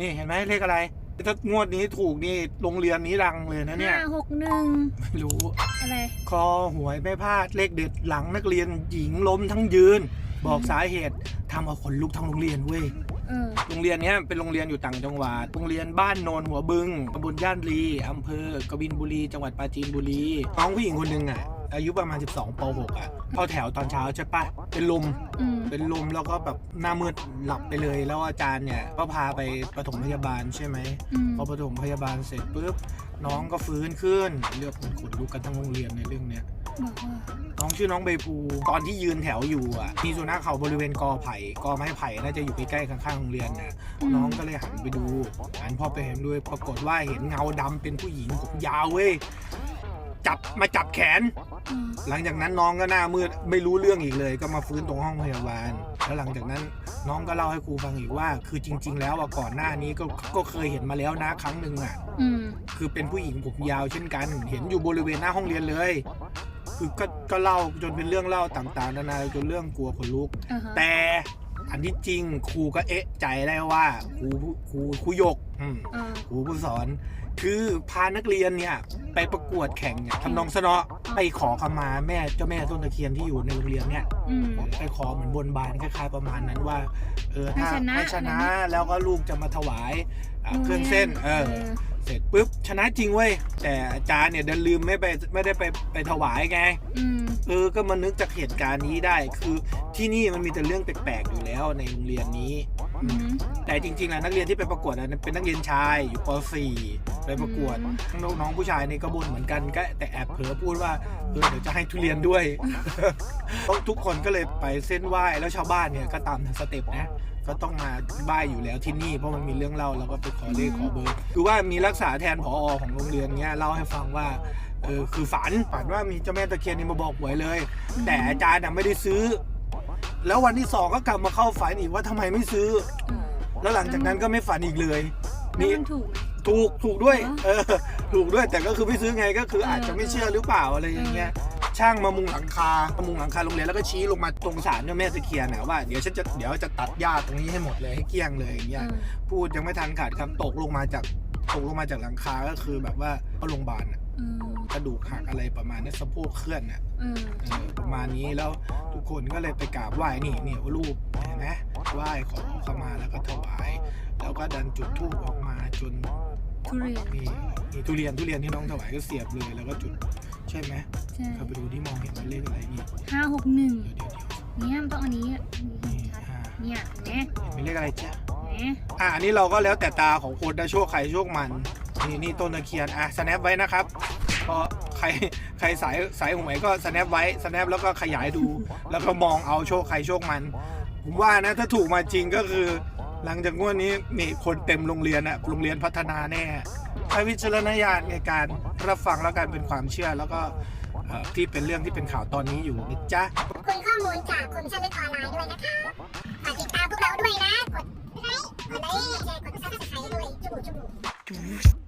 นี่เห็นไหมเลขอะไร ถ้างวดนี้ถูกนี่โรงเรียนนี้ดังเลยนะเนี่ยห้าหกหนึ่งไม่รู้ อะไร คอหวยไม่พลาดเลขเด็ดหลังนักเรียนหญิงล้มทั้งยืน บอกสาเหตุทำเอาขนลุกทั้งโรงเรียนเว้ยเออโรงเรียนเนี้ยเป็นโรงเรียนอยู่ต่างจังหวัด โรงเรียนบ้านโนนหัวบึงตำบลย่านรีอำเภอกบินบุรี จังหวัดปราจีนบุรีน้องผู้หญิงคนหนึ่งอะ อายุประมาณ 12ป .6 อะเข้าแถวตอนเช้าใช่ปะเป็นลมอืมเป็นลมแล้วก็แบบหน้ามืดหลับไปเลย แล้วอาจารย์เนี่ยก็พาไปปฐมพยาบาลใช่ไหม อืมพอปฐมพยาบาลเสร็จปุ๊บน้องก็ฟื้นขึ้นเลือดมันขนลุกกันทั้งโรงเรียนในเรื่องเนี้ย บอกว่าน้องชื่อน้องใบภูตอนที่ยืนแถวอยู่อะมีสุนัขเขาบริเวณกอไผ่กอไม้ไผ่น่าจะอยู่ใกล้ๆข้างๆโรงเรียนนะน้องก็เลยหันไปดูหันพอไปเห็นด้วยปรากฏว่าเห็นเงาดำเป็นผู้หญิงผมยาวเว้ย จับมาจับแขนอืมหลังจากนั้นน้องก็หน้ามืดไม่รู้เรื่องอีกเลย ก็มาฟื้นตรงห้องพยาบาล แล้วหลังจากนั้นน้องก็เล่าให้ครูฟังอีกว่า คือจริง ๆ แล้วอะก่อนหน้านี้ก็ก็เคยเห็นมาแล้วนะครั้งหนึ่งอะอืมคือเป็นผู้หญิงผมยาวเช่นกัน เห็นอยู่บริเวณหน้าห้องเรียนเลย คือก็ก็เล่าจนเป็นเรื่องเล่าต่างๆนานาจนเรื่องกลัวขนลุกอ่าฮะแต่ อันที่จริงครูก็เอ๊ะใจได้ว่าครูครูครูหยกอืมอ่าครูผู้สอน คือพานักเรียนเนี่ย ไปประกวดแข่งเนี่ยทำนองสนอไปขอขมาแม่เจ้าแม่ต้นตะเคียนที่อยู่ในโรงเรียนเนี่ย อืม ไปขอเหมือนบนบานคล้ายๆประมาณนั้นว่า เออถ้าให้ชนะให้ชนะแล้วก็ลูกจะมาถวายอะเครื่องเส้น เออ เออเส ร็จปุ๊บชนะจริงเว้ยแต่อาจารย์เนี่ยดันลืมไม่ไปไม่ได้ไปไปถวายไงอืมเออก็มานึกจากเหตุการณ์นี้ได้ คือที่นี่มันมีแต่เรื่องแปลกๆอยู่แล้วในโรงเรียนนี้อืม แต่จริงๆแล้วนักเรียนที่ไปประกวดอะเป็นนักเรียนชายอยู่ป .4 ไปประกวดน้องๆผู้ชายนี่ก็บ่นเหมือนกันก็แต่แอบเผลอพูดว่าเออเดี๋ยวจะให้ทุเรียนด้วยเพราะทุกคนก็เลยไปเส้นไหว้แล้วชาวบ้านเนี่ยก็ตามสเต็ปนะก็ต้องมาไหว้อยู่แล้วที่นี่เพราะมันมีเรื่องเล่าแล้วก็ไปขอเลขขอเบอร์คือว่ามีรักษาแทนผอของโรงเรียนเนี้ยเล่าให้ฟังว่าเออคือฝันฝันว่ามีเจ้าแม่ตะเคียนนี่มาบอกหวยเลย แต่อาจารย์น่ะไม่ได้ซื้อ แล้ววันที่สองก็กลับมาเข้าฝันอีกว่าทำไมไม่ซื้ออืมแล้วหลังจากนั้นก็ไม่ฝันอีกเลยแล้วนี่มันถูกไหม ถูกถูกด้วยเหรอเออ ถูกด้วยแต่ก็คือไม่ซื้อไงก็คือเอออาจจะไม่เชื่อหรือเปล่าอะไรอย่างเงี้ย ช่างมามุงหลังคามามุงหลังคาโรงเรียนแล้วก็ชี้ลงมาตรงศาลเจ้าแม่ตะเคียนนะว่าเดี๋ยวฉันจะเดี๋ยวจะตัดหญ้าตรงนี้ให้หมดเลยให้เกลี้ยงเลยอย่างเงี้ยอืมพูดยังไม่ทันขาดคำตกลงมาจากตกลงมาจากหลังคาก็คือแบบว่าเข้าโรงพยาบาลน่ะอืมกระดูกหักอะไรประมาณนี้สะโพกเคลื่อนน่ะอืมเออประมาณนี้แล้ว ทุกคนก็เลยไปกราบไหว้นี่นี่รูปเห็นไหมไหว้ขอเข้ามาแล้วก็ถวาย แล้วก็ดันจุดธูปออกมาจนทุเรียนนี่นี่ทุเรียนทุเรียนที่น้องถวายก็เสียบเลยแล้วก็จุดใช่ไหมใช่เข้าไปดูที่มองเห็นมันเลขอะไรนี่ห้าหกหนึ่งเดี๋ยวเดี๋ยวเดี๋ยวเนี่ยมันต้องอันนี้อะนี่ชัดอ่าเนี่ยเห็นไหมเป็นเลขอะไรจ๊ะ เห็นไหมอะอันนี้เราก็แล้วแต่ตาของคนนะโชคใครโชคมัน นี่นี่ต้นตะเคียน อะสแนปไว้นะครับ พราะใครใครสายสายหวยก็สแนปไว้สแนปแล้วก็ขยายดู แล้วก็มองเอาโชคใครโชคมัน ผมว่านะถ้าถูกมาจริงก็คือ หลังจากงวดนี้มีคนเต็มโรงเรียนอะโรงเรียนพัฒนาแน่ใช้วิจารณญาณในการรับฟังแล้วกันเป็นความเชื่อแล้วก็ที่เป็นเรื่องที่เป็นข่าวตอนนี้อยู่นะจ๊ะคุณข้อมูลจากคุณชาลึกออนไลน์ด้วยนะคะฝากติดตามพวกเราด้วยนะ กดไลค์กดไลค์แชร์กดซับสไครต์ด้วยจุบุจุบุ